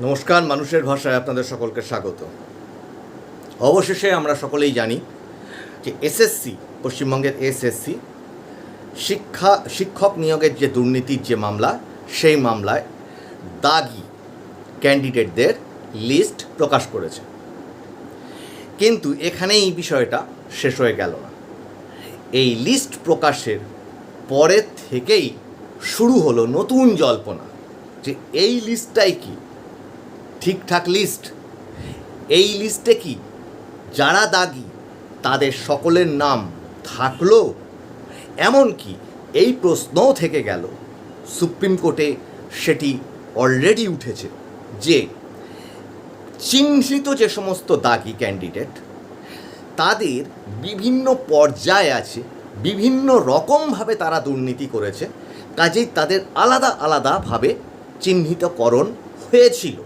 নমস্কার, মানুষের ভাষায় আপনাদের সকলকে স্বাগত। অবশেষে আমরা সকলেই জানি যে এসএসসি পশ্চিমবঙ্গের এসএসসি শিক্ষা, শিক্ষক নিয়োগের যে দুর্নীতির যে মামলা, সেই মামলায় দাগি ক্যান্ডিডেটদের লিস্ট প্রকাশ করেছে। কিন্তু এখানে এই বিষয়টা শেষ হয়ে গেল না। এই লিস্ট প্রকাশের পরে থেকেই শুরু হলো নতুন জল্পনা যে এই লিস্টটাই কি? ঠিকঠাক লিস্ট এই লিস্টে কি যারা দাগি, তাদের সকলের নাম থাকল? এমনকি এই প্রশ্নও থেকে গেল। সুপ্রিম কোর্টে সেটি অলরেডি উঠেছে যে চিহ্নিত যে সমস্ত দাগি ক্যান্ডিডেট তাদের বিভিন্ন পর্যায়ে আছে, বিভিন্ন রকমভাবে তারা দুর্নীতি করেছে, কাজেই তাদের আলাদা আলাদাভাবে চিহ্নিতকরণ হয়েছিল।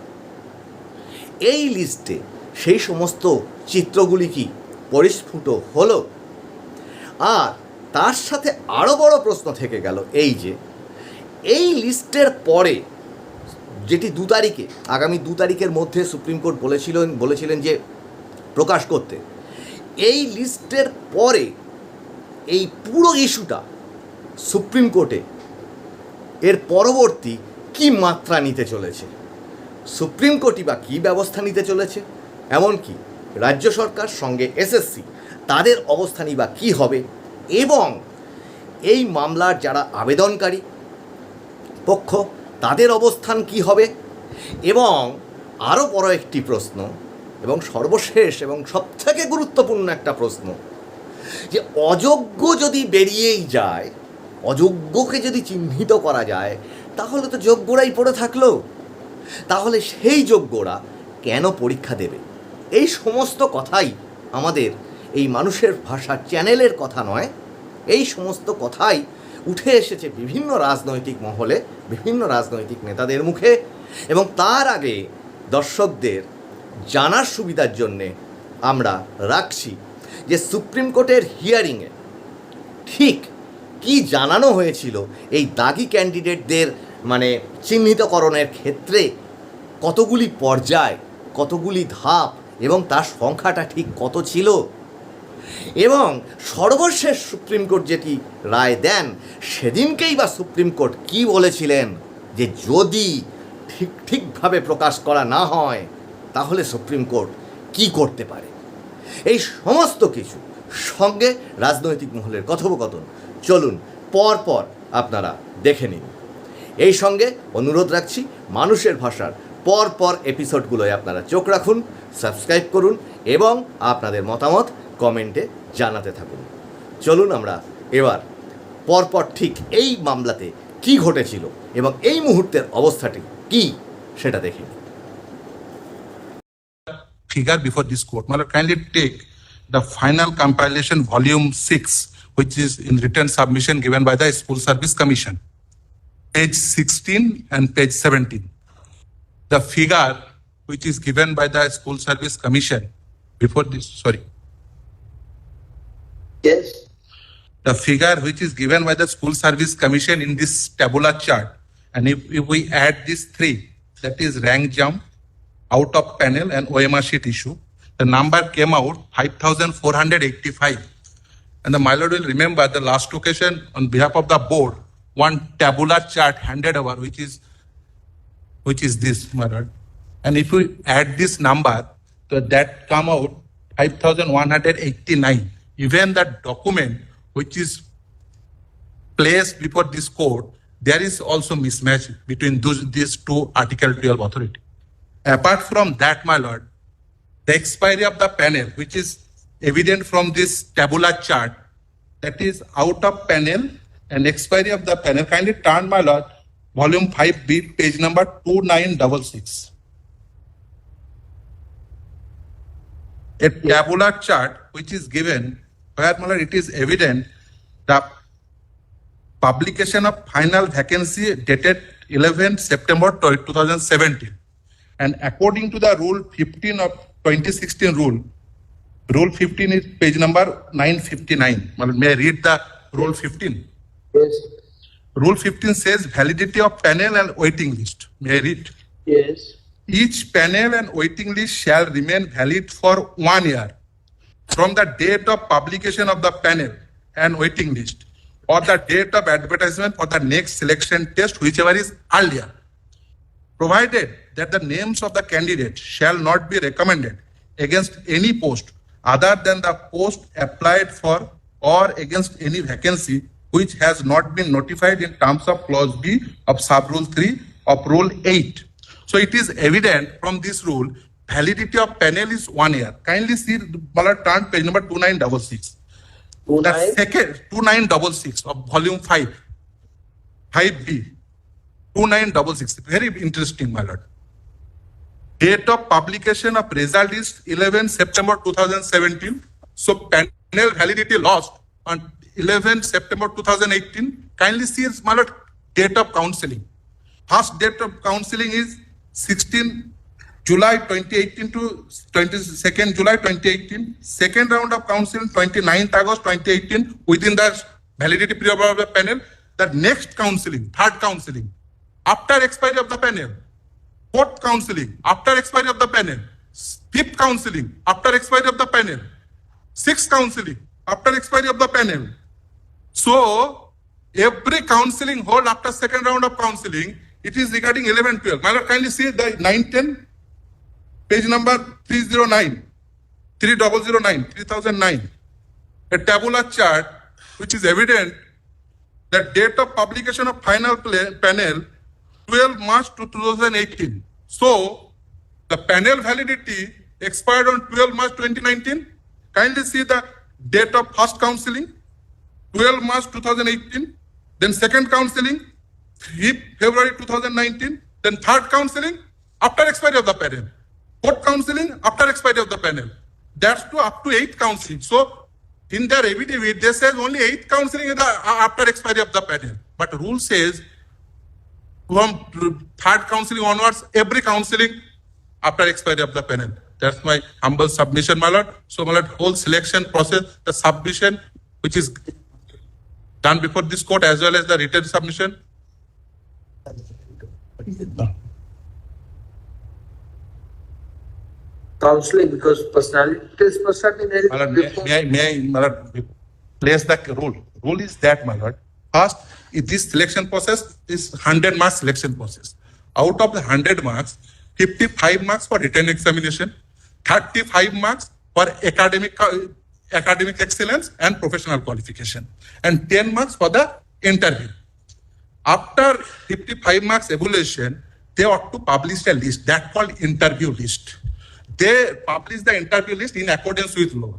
এই লিস্টে সেই সমস্ত চিত্রগুলি কি পরিস্ফুট হলো? আর তার সাথে আরও বড় প্রশ্ন থেকে গেল এই যে, এই লিস্টের পরে যেটি দু তারিখে, আগামী দু তারিখের মধ্যে সুপ্রিম কোর্ট বলেছিলেন বলেছিলেন যে প্রকাশ করতে, এই লিস্টের পরে এই পুরো ইস্যুটা সুপ্রিম কোর্টে এর পরবর্তী কি মাত্রা নিতে চলেছে? সুপ্রিম কোর্টই বা কী ব্যবস্থা নিতে চলেছে? এমনকি রাজ্য সরকার সঙ্গে এসএসসি তাদের অবস্থানই বা কী হবে? এবং এই মামলার যারা আবেদনকারী পক্ষ, তাদের অবস্থান কি হবে? এবং আরও বড় একটি প্রশ্ন, এবং সর্বশেষ এবং সবথেকে গুরুত্বপূর্ণ একটা প্রশ্ন, যে অযোগ্য যদি বেরিয়েই যায়, অযোগ্যকে যদি চিহ্নিত করা যায়, তাহলে তো যোগ্যরাই পড়ে থাকল। তাহলে সেই যোগ্যরা কেন পরীক্ষা দেবে? এই সমস্ত কথাই আমাদের এই মানুষের ভাষা চ্যানেলের কথা নয়, এই সমস্ত কথাই উঠে এসেছে বিভিন্ন রাজনৈতিক মহলে, বিভিন্ন রাজনৈতিক নেতাদের মুখে এবং তার আগে দর্শকদের জানার সুবিধার জন্যে আমরা রাখছি যে সুপ্রিম কোর্টের হিয়ারিংয়ে ঠিক কি জানানো হয়েছিল এই দাগি ক্যান্ডিডেটদের মানে চিহ্নিতকরণের ক্ষেত্রে কতগুলি পর্যায়, কতগুলি ধাপ এবং তার সংখ্যাটা ঠিক কত ছিল? এবং সর্বশেষ সুপ্রিম কোর্ট যেটি রায় দেন, সেদিনকেই বা সুপ্রিম কোর্ট কি বলেছিলেন যে যদি ঠিক, ঠিকভাবে প্রকাশ করা না হয়, তাহলে সুপ্রিম কোর্ট কি করতে পারে? এই সমস্ত কিছু সঙ্গে রাজনৈতিক মহলের কথোপকথন। চলুন পর পর আপনারা দেখে নিন। এই সঙ্গে অনুরোধ রাখছি মানুষের ভাষার পর পর এপিসোডগুলোয় আপনারা চোখ রাখুন সাবস্ক্রাইব করুন এবং আপনাদের মতামত কমেন্টে জানাতে থাকুন চলুন আমরা এবার পরপর ঠিক এই মামলাতে কি ঘটেছিল এবং এই মুহূর্তের অবস্থাটি কি সেটা দেখে figure before this court. Mala, kindly take the final compilation volume six, which is in written submission given by the School Service Commission, page sixteen and page seventeen. The figure which is given by the School Service Commission before this, sorry, Yes, the figure which is given by the School Service Commission in this tabular chart, and if, if we add these three, that is rank jump, out of panel and OMR sheet issue, the number came out 5,485. And the my lord will remember the last occasion on behalf of the board, one tabular chart handed over, which is which is this, lord. And if we add this number, so that come out 5,189. Even the document which is placed before this court, there is also mismatch between those, these two Article 12 authority. Apart from that, my lord, the expiry of the panel, which is evident from this tabular chart, that is out of panel and expiry of the panel. Kindly turn, my lord, volume 5B, page number 2966. A tabular chart which is given where, lord, it is evident the publication of final vacancy dated 11 September 2017. And according to the rule 15 of 2016 rule, rule 15 is page number 959. Well, May I read the rule 15? Yes, Rule 15 says validity of panel and waiting list. May I read? yes, Each panel and waiting list shall remain valid for one year from the date of publication of the panel and waiting list or the date of advertisement for the next selection test, whichever is earlier. Provided that the names of the candidates shall not be recommended against any post other than the post applied for or against any vacancy which has not been notified in terms of clause B of sub rule 3 of rule 8. So it is evident from this rule validity of panel is one year. Kindly see Bala turn page number 2966. Two The nine, second 2966 of volume 5 5B 2966 very interesting my lord date of publication of result is 11 September 2017 so panel validity lost on 11 September 2018 kindly see my date of counseling first date of counseling is 16 July 2018 to 22nd July 2018. Second round of counseling 29th August 2018 within the validity period of the panel. The next counseling, third counseling, after expiry of the panel. Fourth counseling, after expiry of the panel. Fifth counseling, after expiry of the panel. Sixth counseling, after expiry of the panel. So every counseling hold after second round of counseling, it is regarding 11, 12. My lord, kindly see the 9, 10, page number 309, 3009, 3009. A tabular chart which is evident that date of publication of final panel 12 March 2018. So the panel validity expired on 12 March 2019. Kindly see the date of first counseling 12 March 2018, then second counseling, 5th February 2019, then third counseling after expiry of the panel, fourth counseling after expiry of the panel. That's to up to eighth counseling. So in their affidavit, they says only eighth counseling uh, after expiry of the panel. But rule says from third counseling onwards, every counseling after expiry of the panel. That's my humble submission, my lord. So, my lord, whole selection process, the submission, which is done before this court as well as the written submission. counseling because personality test must have been My lord, may, may I, may I, my lord, place the rule. Rule is that, my lord. First, if this selection process is hundred marks selection process. Out of the hundred marks, fifty-five marks for written examination, thirty-five marks for academic, uh, academic excellence and professional qualification, and ten marks for the interview. After 55 marks evaluation, they ought to publish a list that called interview list. They publish the interview list in accordance with law.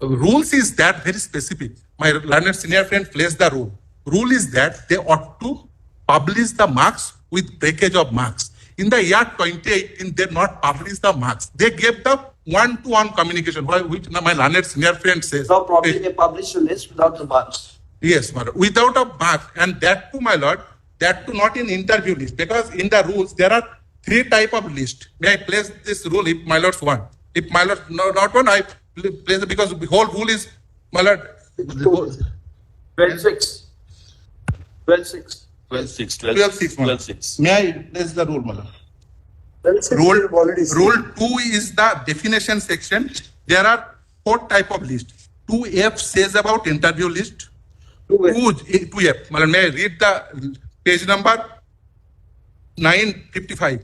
Rules is that very specific. My learned senior friend plays the rule. Rule is that they ought to publish the marks with package of marks. In the year 2018, they not publish the marks. They gave the one-to-one communication, why- which my learned senior friend says. Now probably they publish a list without the marks. Yes, my lord. Without a mark, and that too, my lord, that too not in interview list, because in the rules there are three type of list. May I place this rule if my lord's one? If my lord no, not one, I place it because the whole rule is my lord. Twelve six. Twelve six. Twelve six, Twelve six, my twelve lord. six. May I place the rule, my lord? Rule, you've already seen. rule two is the definition section. There are four type of list. Two F says about interview list. Two F. Two, two F. Madam, May I read the page number nine fifty-five?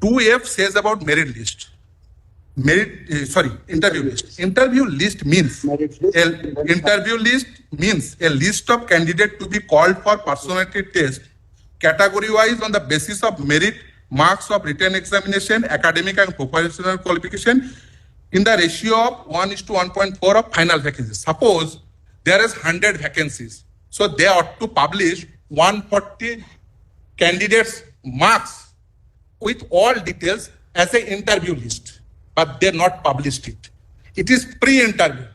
Two F says about merit list. Merit, uh, sorry, interview list. Interview list means, a- interview list means a list of candidate to be called for personality test category wise on the basis of merit, marks of written examination, academic and professional qualification in the ratio of one is to one point four of final vacancies. Suppose there is hundred vacancies, so they ought to publish one forty candidates' marks with all details as an interview list, but they not published it. It is pre-interview.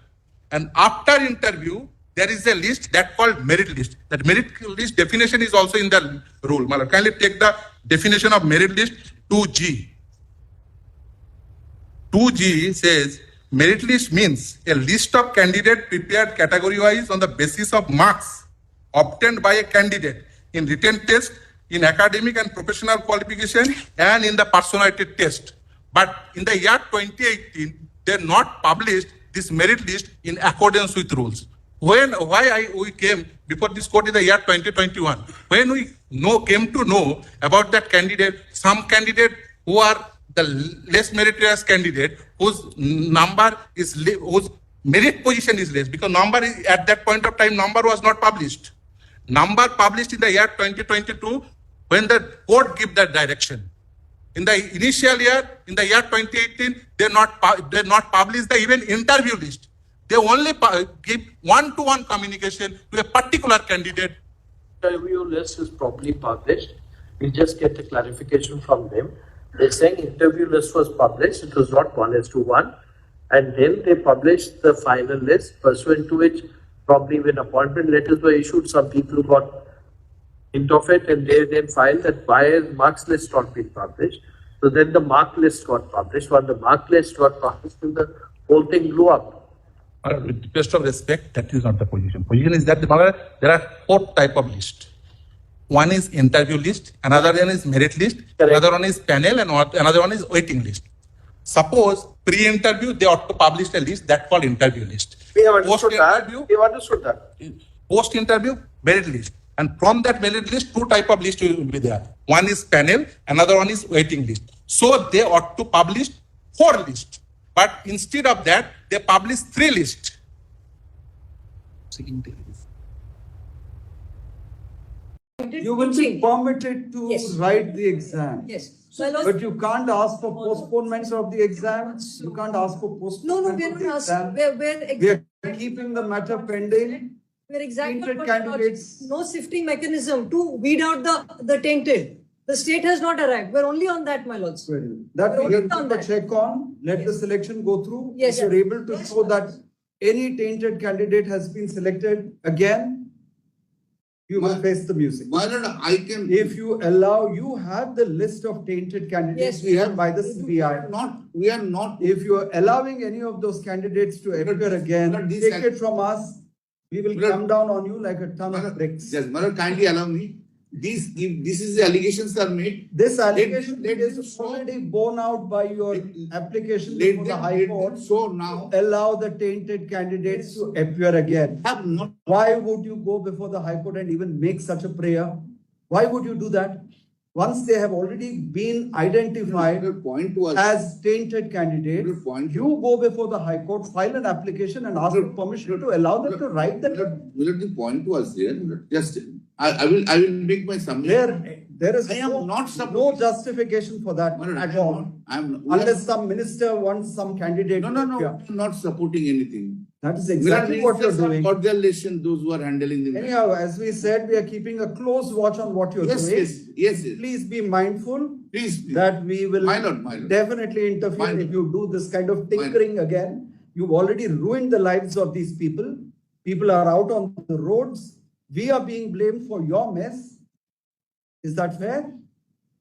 And after interview, there is a list that called merit list. That merit list definition is also in the rule. Malak, kindly take the definition of merit list 2G. 2G says merit list means a list of candidate prepared category wise on the basis of marks obtained by a candidate in written test in academic and professional qualification and in the personality test. But in the year 2018, they not published this merit list in accordance with rules. When why I we came before this court in the year 2021, when we know came to know about that candidate, some candidate who are the less meritorious candidate whose number is whose merit position is less because number is, at that point of time number was not published. Number published in the year 2022 when the court give that direction. In the initial year, in the year 2018, they not they not publish the even interview list. They only uh, give one-to-one communication to a particular candidate. Interview list is properly published. We just get the clarification from them. They're saying interview list was published, it was not one is to one. And then they published the final list pursuant to which probably when appointment letters were issued, some people got hint of it and they then filed that why is marks list not been published? So then the mark list got published. When the mark list got published, the whole thing blew up. Uh, with the best of respect, that is not the position. Position is that the- there are four type of list. One is interview list, another one is merit list, Correct. another one is panel, and another one is waiting list. Suppose pre-interview, they ought to publish a list that called interview list. We have understood that. Post-interview, We have understood that. post interview merit list and from that merit list two type of list will be there one is panel another one is waiting list so they ought to publish four list but instead of that they publish three list You will be permitted to Yes. write the exam. Yes. My lord, But you can't ask for postponement of the exam. You can't ask for no, no, postponement we are of the not asking, exam. we're, we're, We ex- are keeping the matter pending. we're exactly. tainted what my lord- candidates. No sifting mechanism to weed out the, the tainted. The state has not arrived. We're only on that, my lords. That We're we only on that. check on, let the Yes. selection go through. Yes, If you're able to Yes, show sir. that any tainted candidate has been selected again, you will face the music. My lord, I can. If you allow, you have the list of tainted candidates Yes, we have by the We CBI. are Not, we are not. If you are allowing any of those candidates to But appear this- again, but this take act- it from us. We will But- come down on you like a ton My of lord, bricks. Yes, my lord, kindly allow me. These, if this is the allegations are made. This allegation let them is show- already borne out by your application Let before the them, High let them Court. show now. Allow the tainted candidates to appear again. Have not, Why would you go before the High Court and even make such a prayer? Why would you do that? Once they have already been identified your point as tainted candidates, Your point- you go before the High Court, file an application and ask for permission to allow them to write that. lord, the point was there, just, I, I will, I will make my submission. There, there is I am no, not no supporting- justification for that My lord, I at am all. not- I am. Unless some minister wants some candidate. No, no, no, Yeah, I am not supporting anything. That is exactly what you're doing. Cordialation, those who are handling the. matter. Anyhow, as we said, we are keeping a close watch on what you're Yes, doing. yes, yes. Please be mindful Please, please. that we will My lord, my lord. definitely interfere if you do this kind of tinkering again. You've already ruined the lives of these people. People are out on the roads. We are being blamed for your mess. Is that fair?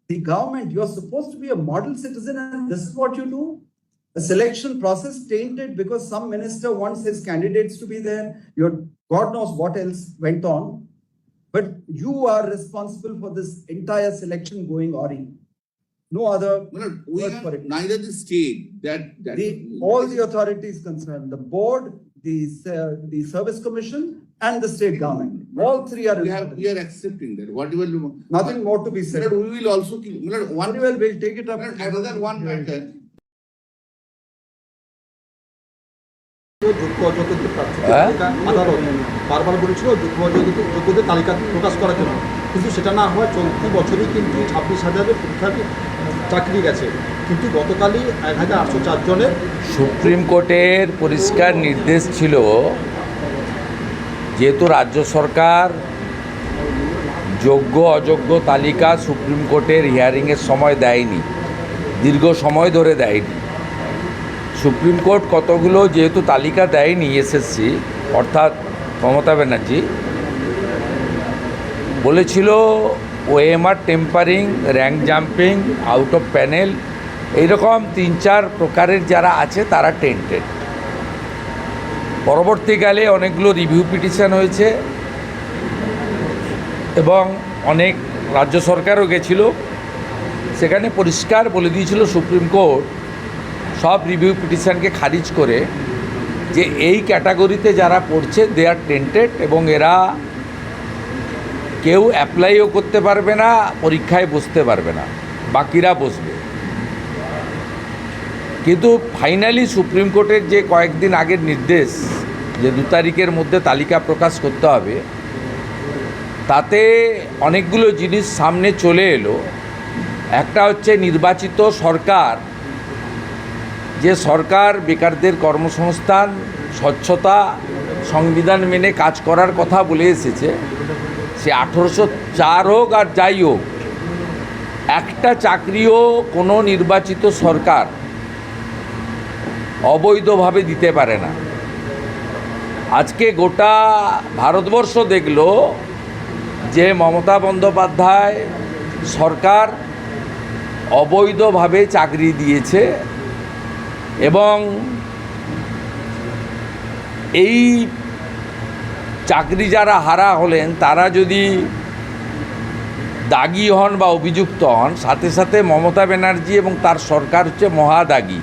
The government, you're supposed to be a model citizen and this is what you do? A selection process tainted because some minister wants his candidates to be there. Your God knows what else went on. But you are responsible for this entire selection going awry. No other lord, we word for it. neither the state that, that. The, all the authorities concerned, the board, the, ser- the service commission and the state government, all three are We have, we are accepting that, whatever. you- Nothing more to be said. lord, we will also, my one, well, we'll take it up. another one matter. যোগ্য অযোগ্যদের প্রার্থীদের হ্যাঁ? তালিকা আদালত বারবার বলেছিল যোগ্যদের তালিকা প্রকাশ করার জন্য কিন্তু সেটা না হয় চলতি বছরই কিন্তু ছাব্বিশ হাজারের পরীক্ষার্থী চাকরি গেছে কিন্তু গতকালই এক হাজার আটশো চার সুপ্রিম কোর্টের পরিষ্কার নির্দেশ ছিল যেহেতু রাজ্য সরকার যোগ্য, অযোগ্য তালিকা সুপ্রিম কোর্টের হিয়ারিংয়ের সময় দেয়নি, দীর্ঘ সময় ধরে দেয়নি। সুপ্রিম কোর্ট কতগুলো যেহেতু তালিকা দেয়নি এসএসসি, অর্থাৎ মমতা ব্যানার্জি, বলেছিল OMR tampering, rank jumping, out of panel, এইরকম তিন চার প্রকারের যারা আছে তারা টেন্টেড। পরবর্তীকালে অনেকগুলো রিভিউ পিটিশন হয়েছে এবং অনেক রাজ্য সরকারও গেছিল। সেখানে পরিষ্কার বলে দিয়েছিল সুপ্রিম কোর্ট সব রিভিউ পিটিশনকে খারিজ করে যে এই ক্যাটাগরিতে যারা পড়ছে দে আর টেন্টেড এবং এরা কেউ অ্যাপ্লাইও করতে পারবে না, পরীক্ষায় বসতে পারবে না। বাকিরা বসবে। কিন্তু ফাইনালি সুপ্রিম কোর্টের যে কয়েকদিন আগের নির্দেশ, যে দু তারিখের মধ্যে তালিকা প্রকাশ করতে হবে, তাতে অনেকগুলো জিনিস সামনে চলে এলো। একটা হচ্ছে নির্বাচিত সরকার, যে সরকার বেকারদের কর্মসংস্থান, স্বচ্ছতা, সংবিধান মেনে কাজ করার কথা বলে এসেছে। সে আঠেরোশো চার হোক আর যাই হোক, একটা চাকরিও কোনো নির্বাচিত সরকার অবৈধভাবে দিতে পারে না। আজকে গোটা ভারতবর্ষ দেখল যে মমতা বন্দ্যোপাধ্যায় সরকার অবৈধভাবে চাকরি দিয়েছে এবং এই চাকরি যারা হারা হলেন, তারা যদি দাগি হন বা অভিযুক্ত হন, সাথে সাথে মমতা ব্যানার্জি এবং তার সরকার হচ্ছে মহাদাগী।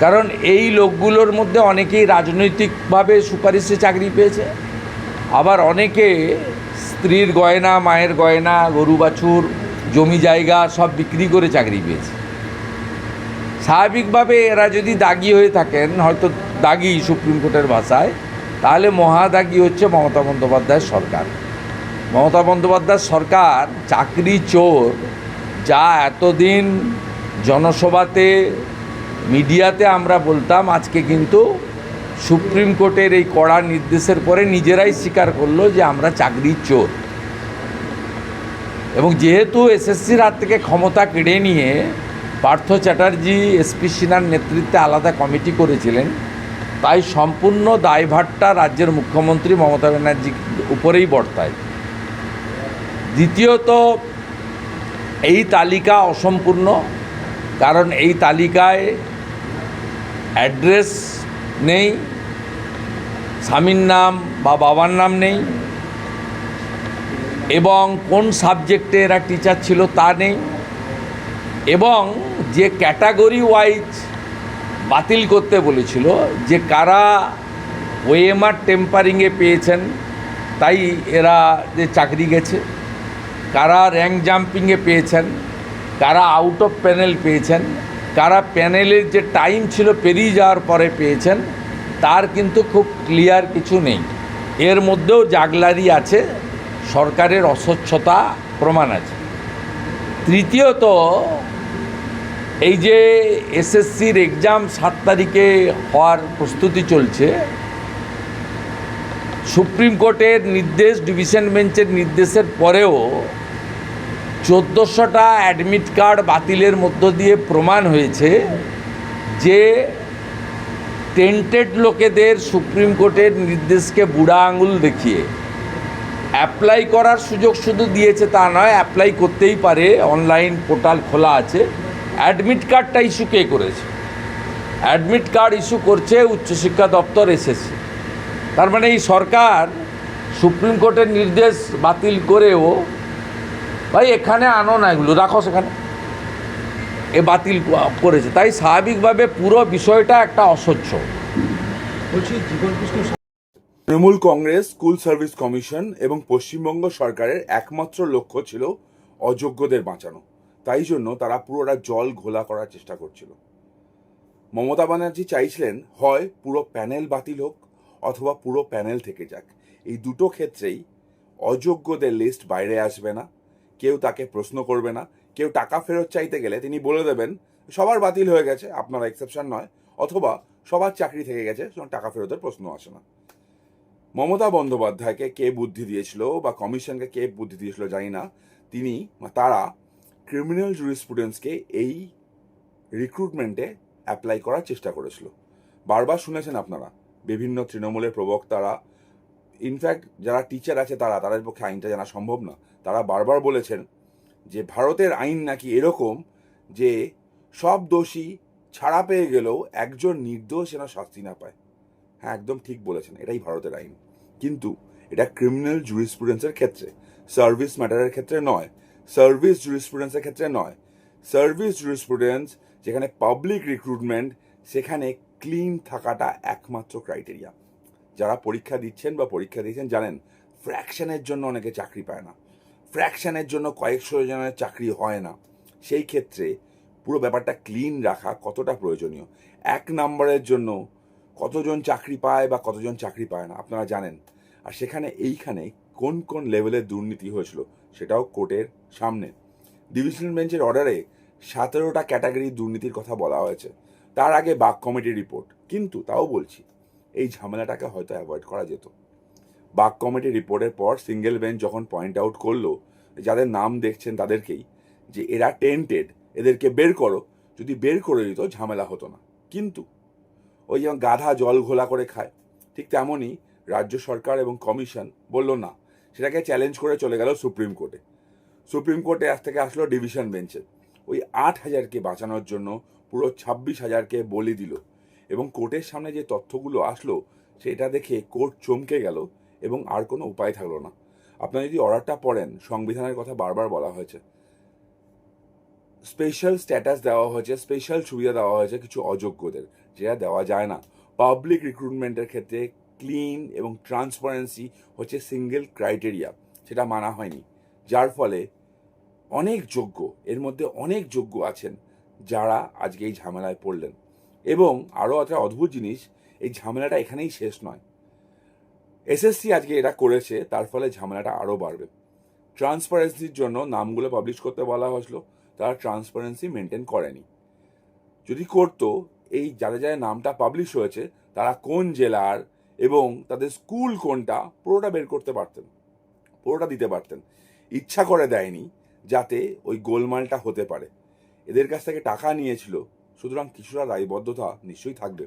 কারণ এই লোকগুলোর মধ্যে অনেকেই রাজনৈতিকভাবে সুপারিশে চাকরি পেয়েছে। আবার অনেকে স্ত্রীর গয়না, মায়ের গয়না, গরু, বাছুর, জমি জায়গা সব বিক্রি করে চাকরি পেয়েছে। স্বাভাবিকভাবে এরা যদি দাগি হয়ে থাকেন, হয়তো দাগি সুপ্রিম কোর্টের ভাষায়, তাহলে মহাদাগি হচ্ছে মমতা বন্দ্যোপাধ্যায়ের সরকার। মমতা বন্দ্যোপাধ্যায়ের সরকার চাকরি চোর, যা এতদিন জনসভাতে মিডিয়াতে আমরা বলতাম, আজকে কিন্তু সুপ্রিম কোর্টের এই কড়া নির্দেশের পরে নিজেরাই স্বীকার করল যে আমরা চাকরি চোর। এবং যেহেতু এসএসসির হাত থেকে ক্ষমতা কেড়ে নিয়ে পার্থ চ্যাটার্জি এসপি সিনহার নেতৃত্বে আলাদা কমিটি করেছিলেন, তাই সম্পূর্ণ দায়ভারটা রাজ্যের মুখ্যমন্ত্রী মমতা ব্যানার্জির উপরেই বর্তায়। দ্বিতীয়ত, এই তালিকা অসম্পূর্ণ। কারণ এই তালিকায় অ্যাড্রেস নেই, স্বামীর নাম বা বাবার নাম নেই, এবং কোন সাবজেক্টে এরা টিচার ছিল তা নেই, এবং যে ক্যাটাগরি ওয়াইজ বাতিল করতে বলেছিল, যে কারা ওএমআর টেম্পারিংয়ে পেয়েছেন, তাই এরা যে চাকরি গেছে, কারা র্যাঙ্ক জাম্পিংয়ে পেয়েছেন কারা আউট অফ প্যানেল পেয়েছেন, কারা প্যানেলের যে টাইম ছিল পেরিয়ে যাওয়ার পরে পেয়েছেন, তার কিন্তু খুব ক্লিয়ার কিছু নেই। এর মধ্যেও জাগলারি আছে, সরকারের অস্বচ্ছতা প্রমাণ আছে। তৃতীয়ত, এই যে এসএসসির এক্সাম সাত তারিখে হওয়ার প্রস্তুতি চলছে, সুপ্রিম কোর্টের নির্দেশ ডিভিশন বেঞ্চের নির্দেশের পরেও চোদ্দোশোটা অ্যাডমিট কার্ড বাতিলের মধ্য দিয়ে প্রমাণ হয়েছে যে টেন্টেড লোকেদের সুপ্রিম কোর্টের নির্দেশকে বুড়া আঙুল দেখিয়ে অ্যাপ্লাই করার সুযোগ শুধু দিয়েছে তা নয় অ্যাপ্লাই করতেই পারে অনলাইন পোর্টাল খোলা আছে। অ্যাডমিট কার্ডটা ইস্যু কে করেছে? অ্যাডমিট কার্ড ইস্যু করছে উচ্চশিক্ষা দপ্তর এসেছে তার মানে এই সরকার সুপ্রিম কোর্টের নির্দেশ বাতিল করেও ভাই এখানে আনো না এগুলো রাখো সেখানে। এ বাতিল করেছে। তাই স্বাভাবিকভাবে পুরো বিষয়টা একটা অসহ্য। বলছি Trinamool Congress school service commission এবং পশ্চিমবঙ্গ সরকারের একমাত্র লক্ষ্য ছিল অযোগ্যদের বাঁচানো। তাই জন্য তারা পুরোটা জল ঘোলা করার চেষ্টা করছিল। মমতা ব্যানার্জি চাইছিলেন হয় পুরো প্যানেল বাতিল হোক অথবা পুরো প্যানেল থেকে যাক। এই দুটো ক্ষেত্রেই অযোগ্যদের লিস্ট বাইরে আসবে না। কেউ তাকে প্রশ্ন করবে না, কেউ টাকা ফেরত চাইতে গেলে তিনি বলে দেবেন, সবার বাতিল হয়ে গেছে, আপনারা এক্সেপশন নয়, অথবা সবার চাকরি থেকে গেছে টাকা ফেরতের প্রশ্ন আসে না। মমতা বন্দ্যোপাধ্যায়কে কে বুদ্ধি দিয়েছিল বা কমিশনকে কে বুদ্ধি দিয়েছিল জানি না, তিনি তারা ক্রিমিনাল জুরিস্প্রুডেন্সকে এই রিক্রুটমেন্টে অ্যাপ্লাই করার চেষ্টা করেছিল। বারবার শুনেছেন আপনারা, বিভিন্ন তৃণমূলের প্রবক্তারা ইনফ্যাক্ট যারা টিচার আছে তারা, তাদের পক্ষে আইনটা জানা সম্ভব না। তারা বারবার বলেছেন যে ভারতের আইন নাকি এরকম যে সব দোষী ছাড়া পেয়ে গেলেও একজন নির্দোষ যেন শাস্তি না পায়। হ্যাঁ একদম ঠিক বলেছেন, এটাই ভারতের আইন। কিন্তু এটা ক্রিমিনাল জুরিসপ্রুডেন্সের ক্ষেত্রে সার্ভিস ম্যাটারের ক্ষেত্রে নয় সার্ভিস জুরিসপ্রুডেন্সের ক্ষেত্রে নয়। সার্ভিস জুরিসপ্রুডেন্স যেখানে পাবলিক রিক্রুটমেন্ট সেখানে ক্লিন থাকাটা একমাত্র ক্রাইটেরিয়া যারা পরীক্ষা দিচ্ছেন বা পরীক্ষা দিয়েছেন জানেন ফ্র্যাকশনের জন্য অনেকে চাকরি পায় না। ফ্র্যাকশনের জন্য কয়েকশো জনের চাকরি হয় না। সেই ক্ষেত্রে পুরো ব্যাপারটা ক্লিন রাখা কতটা প্রয়োজনীয়? এক নম্বরের জন্য কতজন চাকরি পায় বা কতজন চাকরি পায় না, আপনারা জানেন। আর সেখানে এইখানে কোন কোন লেভেলের দুর্নীতি হয়েছিল সেটাও কোর্টের সামনে। ডিভিশন বেঞ্চের অর্ডারে সতেরোটা ক্যাটাগরির দুর্নীতির কথা বলা হয়েছে। তার আগে বাক কমিটির রিপোর্ট কিন্তু তাও বলছি, এই ঝামেলাটাকে হয়তো অ্যাভয়েড করা যেত। বাক কমিটির রিপোর্টের পর সিঙ্গেল বেঞ্চ যখন পয়েন্ট আউট করল, যাদের নাম দেখছেন তাদেরকেই, যে এরা টেন্টেড এদেরকে বের করো। যদি বের করে দিত, ঝামেলা হতো না। কিন্তু ওই যেমন গাধা জল ঘোলা করে খায়, ঠিক তেমনই রাজ্য সরকার এবং কমিশন বলল, না, সেটাকে চ্যালেঞ্জ করে চলে গেল সুপ্রিম কোর্টে। সুপ্রিম কোর্টে আজ থেকে আসলো ডিভিশন বেঞ্চে ওই আট হাজারকে বাঁচানোর জন্য পুরো ছাব্বিশ হাজারকে বলি দিল। এবং কোর্টের সামনে যে তথ্যগুলো আসলো, সেটা দেখে কোর্ট চমকে গেল। এবং আর কোনো উপায় থাকল না। আপনারা যদি অর্ডারটা পড়েন, সংবিধানের কথা বারবার বলা হয়েছে। স্পেশাল স্ট্যাটাস দেওয়া হয়েছে, স্পেশাল সুবিধা দেওয়া হয়েছে কিছু অযোগ্যদের। যেটা দেওয়া যায় না। পাবলিক রিক্রুটমেন্টের ক্ষেত্রে ক্লিন এবং ট্রান্সপারেন্সি হচ্ছে সিঙ্গেল ক্রাইটেরিয়া, সেটা মানা হয়নি। যার ফলে অনেক যোগ্য, এর মধ্যে অনেক যোগ্য আছেন যারা আজকে এই ঝামেলায় পড়লেন। এবং আরও একটা অদ্ভুত জিনিস, এই ঝামেলাটা এখানেই শেষ নয়। এসএসসি আজকে এটা করেছে, তার ফলে ঝামেলাটা আরও বাড়বে। ট্রান্সপারেন্সির জন্য নামগুলো পাবলিশ করতে বলা হয়েছিল, তারা ট্রান্সপারেন্সি মেনটেন করেনি। যদি করতো, এই যাদের যাদের নামটা পাবলিশ হয়েছে, তারা কোন জেলার এবং তাদের স্কুল কোনটা, পুরোটা বের করতে পারতেন, পুরোটা দিতে পারতেন। ইচ্ছা করে দেয়নি যাতে ওই গোলমালটা হতে পারে। এদের কাছ থেকে টাকা নিয়েছিল, সুতরাং কিছুটা দায়বদ্ধতা নিশ্চয়ই থাকবে।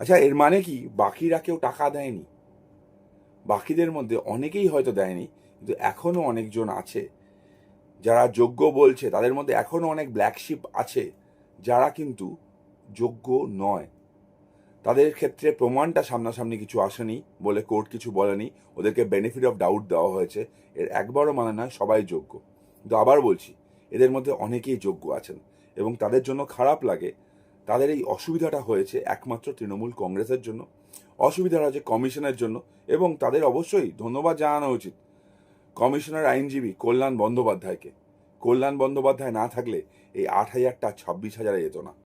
আচ্ছা এর মানে কি? বাকিরা কেউ টাকা দেয়নি? বাকিদের মধ্যে অনেকেই হয়তো দেয়নি, কিন্তু এখনও অনেকজন আছে যারা যোগ্য বলছে, তাদের মধ্যে এখনও অনেক ব্ল্যাকশিপ আছে যারা কিন্তু যোগ্য নয়। তাদের ক্ষেত্রে প্রমাণটা সামনাসামনি কিছু আসেনি বলে কোর্ট কিছু বলেনি, ওদেরকে বেনিফিট অফ ডাউট দেওয়া হয়েছে, এর একবারও মানে নয়, সবাই যোগ্য। কিন্তু আবার বলছি, এদের মধ্যে অনেকেই যোগ্য আছেন এবং তাদের জন্য খারাপ লাগে। তাদের এই অসুবিধাটা হয়েছে একমাত্র তৃণমূল কংগ্রেসের জন্য। অসুবিধা হয়েছে কমিশনের জন্য এবং তাদের অবশ্যই ধন্যবাদ জানানো উচিত। কমিশনার আইনজীবী কল্যাণ বন্দ্যোপাধ্যায়কে। কল্যাণ বন্দ্যোপাধ্যায় না থাকলে এই আট হাজারটা ছাব্বিশ হাজারে যেত না।